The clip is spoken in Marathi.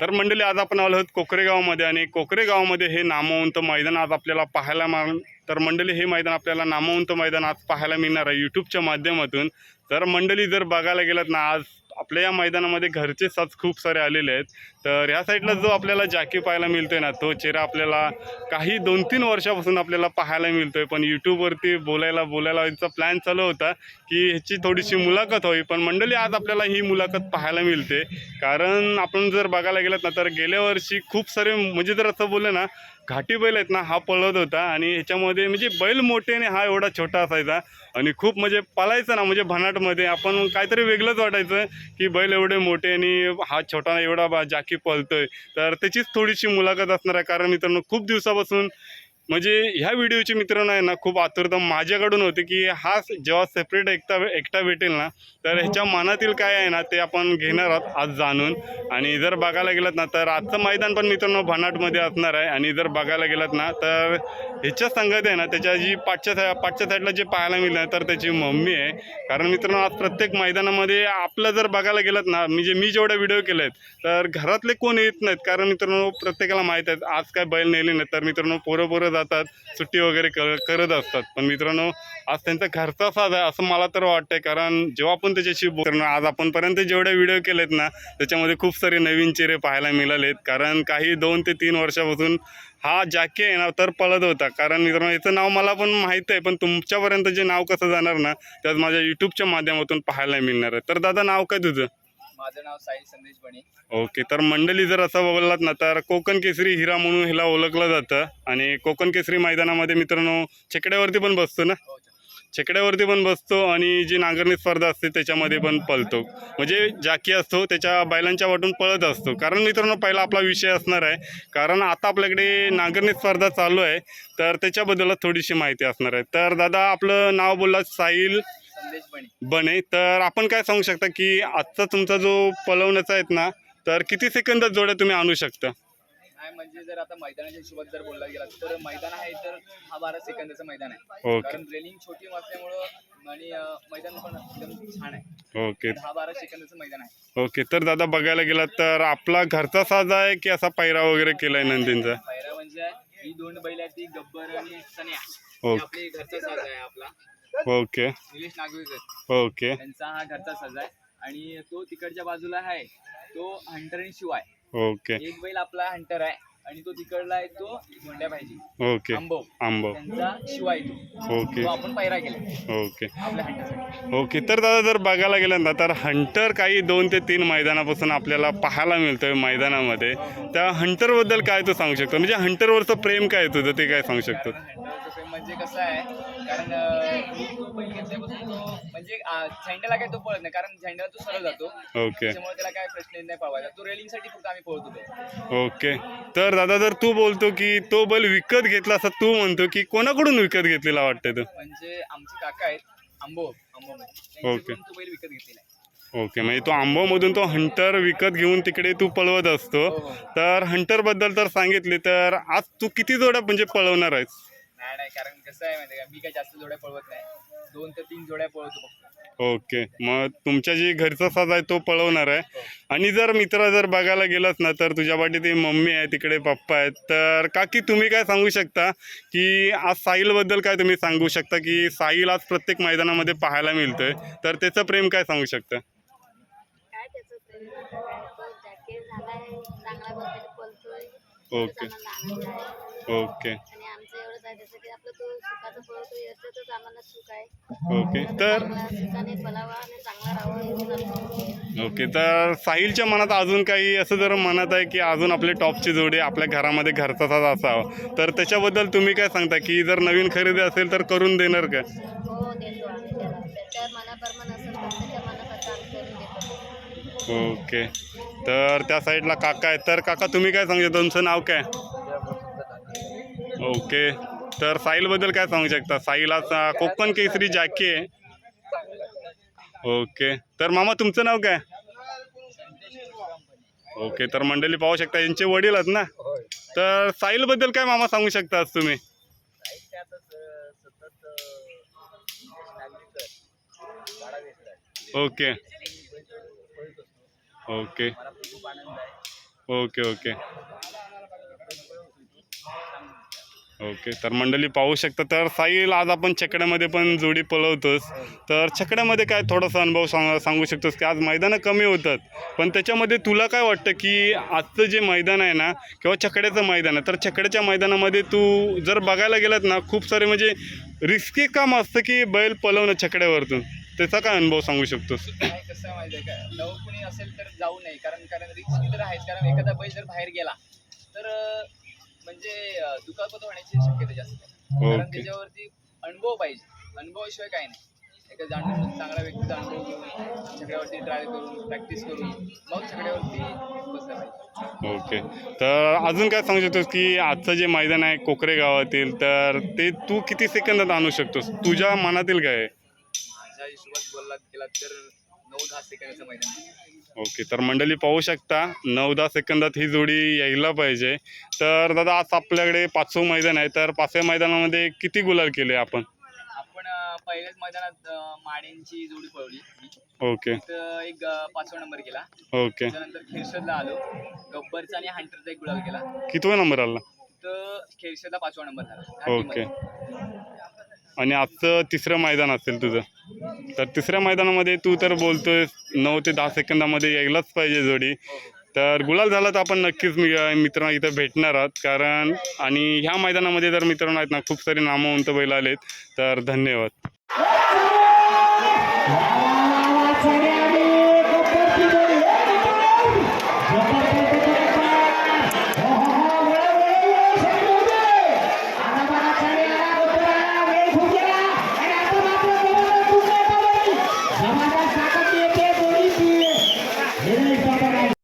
तर मंडळी आज आपण आलो आहोत कोकरेगावमध्ये आणि कोकरेगावमध्ये हे नामवंत मैदान आज आपल्याला पाहायला मा तर मंडळी हे मैदान आपल्याला नामवंत मैदान आज पाहायला मिळणार आहे यूट्यूबच्या माध्यमातून. तर मंडळी जर बघायला गेलात ना आज आपल्या या मैदानामध्ये घरचे साज खूप सारे आलेले आहेत. तर ह्या साईडला जो आपल्याला जॅकी पाहायला मिळतोय ना तो चेहरा आपल्याला काही दोन तीन वर्षापासून आपल्याला पाहायला मिळतोय. पण यूट्यूबवरती बोलायला बोलायला याचा प्लॅन चालू होता की ह्याची थोडीशी मुलाखत हवी. पण मंडळी आज आपल्याला ही मुलाखत पाहायला मिळते. कारण आपण जर बघायला गेलात ना तर गेल्या वर्षी खूप सारे म्हणजे जर असं बोललं ना घाटी बैल आहेत ना हा पळत होता आणि ह्याच्यामध्ये म्हणजे बैल मोठे आणि हा एवढा छोटा असायचा आणि खूप म्हणजे पळायचं ना म्हणजे भनाटमध्ये आपण काहीतरी वेगळंच वाटायचं की बैल एवढे मोठे आणि हा छोटा एवढा बा जाकी पळतोय. तर त्याचीच थोडीशी मुलाखत असणार आहे. कारण मित्रांनो खूप दिवसापासून म्हणजे ह्या व्हिडिओची मित्रांनो आहे ना खूप आतुरता माझ्याकडून होती की हा जेव्हा सेपरेट एकटा एकटा भेटेल ना तर ह्याच्या मनातील काय आहे ना ते आपण घेणार आहोत आज जाणून. आणि जर बघायला गेलात ना तर आजचं मैदान पण मित्रांनो भनाटमध्ये असणार आहे. आणि जर बघायला गेलात ना तर ह्याच्या संगत आहे ना त्याच्या जी पाठच्या सा पाठच्या साईडला जे पाहायला मिळणार तर त्याची मम्मी आहे. कारण मित्रांनो आज प्रत्येक मैदानामध्ये आपलं जर बघायला गेलात ना म्हणजे मी जेवढे व्हिडिओ केले आहेत तर घरातले कोण येत नाहीत. कारण मित्रांनो प्रत्येकाला माहीत आहे आज काय बैल नेले नाहीत तर मित्रांनो पोरं पोरं जातात सुट्टी वगैरे कर करत असतात. पण मित्रांनो आज त्यांचा घरचा साज आहे असं मला तर वाटतंय. कारण जेव्हा आपण त्याच्याशी बोलतो आज आपणपर्यंत जेवढे व्हिडिओ केलेत ना त्याच्यामध्ये खूप सारे नवीन चेहरे पाहायला मिळालेत. कारण काही दोन ते तीन वर्षापासून हा जॅकी आहे ना तर पळत होता. कारण मित्रांनो याचं नाव मला पण माहीत आहे पण तुमच्यापर्यंत जे नाव कसं जाणार ना त्यात माझ्या यूट्यूबच्या माध्यमातून पाहायला मिळणार आहे. तर दादा नाव काय तुझं? माझं नाव साई संदेश बणे ओके तर मंडळी जर असं बोललात ना तर कोकण केसरी हिरा म्हणून ह्याला ओळखलं जातं. आणि कोकण केसरी मैदानामध्ये मित्रांनो छकड्यावरती पण बसतो ना? हो छकड्यावरती पण बसतो आणि जी नांगरणी स्पर्धा असते त्याच्यामध्ये पण पळतो. म्हणजे जाकी असतो त्याच्या बैलांच्या वाटून पळत असतो. कारण मित्रांनो पहिला आपला विषय असणार आहे. कारण आता आपल्याकडे नांगरणी स्पर्धा चालू आहे. तर त्याच्याबद्दल थोडीशी माहिती असणार आहे. तर दादा आपलं नाव बोलला साहिल बने. तर आपण काय सांगू शकता की आजचा तुमचा जो पलवण्याचा आहेत ना तर किती सेकंदात जोड्या तुम्ही आणू शकता? म्हणजे जर आता मैदानाच्या हिशोबात जर बोलला गेला तर मैदान आहे तर हा बारा सेकंदाचं मैदान आहे. ओके. कारण रेलिंग छोटी असल्यामुळं आणि अं, मैदान पण एकदम छान आहे. ओके. तर हा बारा सेकंदाचं मैदान आहे. ओके. तर दादा बघायला गेला तर आपला घरचा साज आहे की असा पैरा वगैरे केलाय नंदींचा? पहिला म्हणजे ही दोन बैल आहेत ती गब्बर आणि सन्या. ओके. आपली घरचा साज आहे आपला. ओके. निलेश नागवेकर. ओके. त्यांचा हा घरचा साज आहे. आणि तो तिकडच्या बाजूला आहे. तो हंटर आणि शिवाय. ओके. एक बैल आपला हंटर आहे. आणि तो तिकडला आहे तो धोंड्या पाहिजे ओके. आंबो. आंबो. त्यांचा शिवाय तो. ओके. तो आपण पायरा केला. ओके. आपल्या हंटरसाठी. ओके. तर दादा जर बघायला गेलं ना तर हंटर काही दोन ते तीन मैदानापासून आपल्याला पाहायला मिळतोय मैदानामध्ये. त्या हंटरबद्दल काय तू सांगू शकतो? म्हणजे हंटरवरचं प्रेम काय तुझं ते काय सांगू शकतो? म्हणजे कसं आहे कारण घेतल्यापासून तो म्हणजे झेंड्याला काय तो पळत नाही कारण झेंड्याला तो सरळ जातो. ओके त्याच्यामुळे त्याला काय प्रश्न येत नाही पळवायचा तो रेलिंगसाठी फक्त आम्ही पळतो ओके तर दादा जर तू बोलतो की तो बैल विकत घेतला असं तू म्हणतो की कोणाकडून विकत घेतलेला वाटतं तो? म्हणजे आमचे काका आहेत आंबो आंबो ओके. तो बैल विकत घेतलेला आहे. ओके म्हणजे तो आंबोमधून तो हंटर विकत घेऊन तिकडे तू पळवत असतो. हो, हो. तर हंटरबद्दल तर सांगितले तर आज तू किती जोड्या म्हणजे पळवणार आहेस? नाही नाही कारण कसं आहे माहिती का? मी काय जास्त जोड्या पळवत नाही. दोन ते तीन जोड्या पळवतो फक्त. ओके. मग तुमच्या जी घरचा साज आहे तो पळवणार आहे. हो. आणि जर मित्र जर बघायला गेलास ना तर तुझ्या पाठी ती मम्मी आहे तिकडे पप्पा आहेत. तर काकी तुम्ही काय सांगू शकता की आज साहिलबद्दल काय तुम्ही सांगू शकता की साहिल आज प्रत्येक मैदानामध्ये पाहायला मिळतोय? तर त्याचं प्रेम काय सांगू शकता? काय त्याचं प्रेम? तो जॅकेट झालाय चांगला पद्धतीने पळतोय. ओके. आहे. ओके. आहे. जसं की आपलं तो सुखाचं पळतो याच्यातच आम्हाला सुख आहे. ओके तर चांगला सुखाने पळावा आणि चांगला राहावा एवढंच आमचं ओके तर साहिलच्या मनात अजून काही असं जर मनात आहे की अजून आपले टॉपची जोडी आपल्या घरामध्ये घरचा साज असावा तर त्याच्याबद्दल तुम्ही काय सांगता? की जर नवीन खरेदी असेल तर करून देणार का? हो देतो आम्ही त्याला त्याच्या मनाप्रमाणे असेल तर त्याच्या मनासारखं आम्ही करून देतो. ओके तर त्या साईडला काका आहेत. तर काका तुम्ही काय सांगू शकता तुमचं नाव काय? ओके तर साहिलबद्दल काय सांगू शकता? साहिल आज कोकण केसरी जॅकी आहे. ओके. तर मामा तुमचं नाव काय? ओके तर मंडळी पाहू शकता यांचे वडील आहेत ना? तर साहिलबद्दल काय मामा सांगू शकता आज तुम्ही? Okay okay. Okay okay. Okay तर मंडळी पाहू शकता तर साईल आज आपण छकड्यामध्ये पण जोडी पळवतोस. तर छकड्यामध्ये काय थोडासा अनुभव सांग सांगू शकतोस की आज मैदानं कमी होतात. पण त्याच्यामध्ये तुला काय वाटतं की आजचं जे मैदान आहे ना किंवा छकड्याचं मैदान आहे तर छकड्याच्या मैदानामध्ये तू जर बघायला गेलात ना खूप सारे म्हणजे रिस्की काम असतं की बैल पळवणं छकड्यावरतून. त्याचा काय अनुभव सांगू शकतोस? कसं माहिती का? कुणी असेल तर जाऊ नये कारण कारण रिस्क तर आहेच. कारण एखादा बैल जर बाहेर गेला तर म्हणजे दुखापत होण्याची शक्यता जास्त आहे. कारण. त्याच्यावरती अनुभव पाहिजे. अनुभवाशिवाय काय नाही. एका जाणून चांगला व्यक्तीचा अनुभव घेऊन सगळ्यावरती ट्राय करून प्रॅक्टिस करून मग सगळ्यावरती बसलं पाहिजे. ओके. तर अजून काय सांगू शकतोस की आजचं जे मैदान आहे कोकरे गावातील तर ते तू किती सेकंदात आणू शकतोस? तुझ्या मनातील काय माझ्या हिशोबात बोलला गेला तर नऊ दहा सेकंदाचं मैदान आहे. ओके तर मंडळी पाहू शकता नऊ दहा सेकंदात ही जोडी यायला पाहिजे. तर दादा आज आपल्याकडे पाचवं मैदान आहे. तर पाचव्या मैदानामध्ये किती गुलाल केले आपण? आपण अं, पहिल्याच मैदानात अं, माडेंची जोडी पळवली ओके. तिथं एक अं, पाचवा नंबर केला ओके. खेरशदला आलो. गब्बरचा आणि हंटरचा एक गुलाल केला. कितवा नंबर आला? तर खेरशदला पाचवा नंबर झाला. ओके. आणि आजचं तिसरं मैदान असेल तुझं? तर तिसऱ्या मैदानामध्ये तू तर बोलतोय नऊ ते दहा सेकंदामध्ये यायलाच पाहिजे जोडी. तर गुलाल झाला तर आपण नक्कीच मी मित्रांना इथं भेटणार आहोत. कारण आणि ह्या मैदानामध्ये जर मित्रांनो आहेत ना खूप सारे नामवंत बैल आलेत. तर धन्यवाद.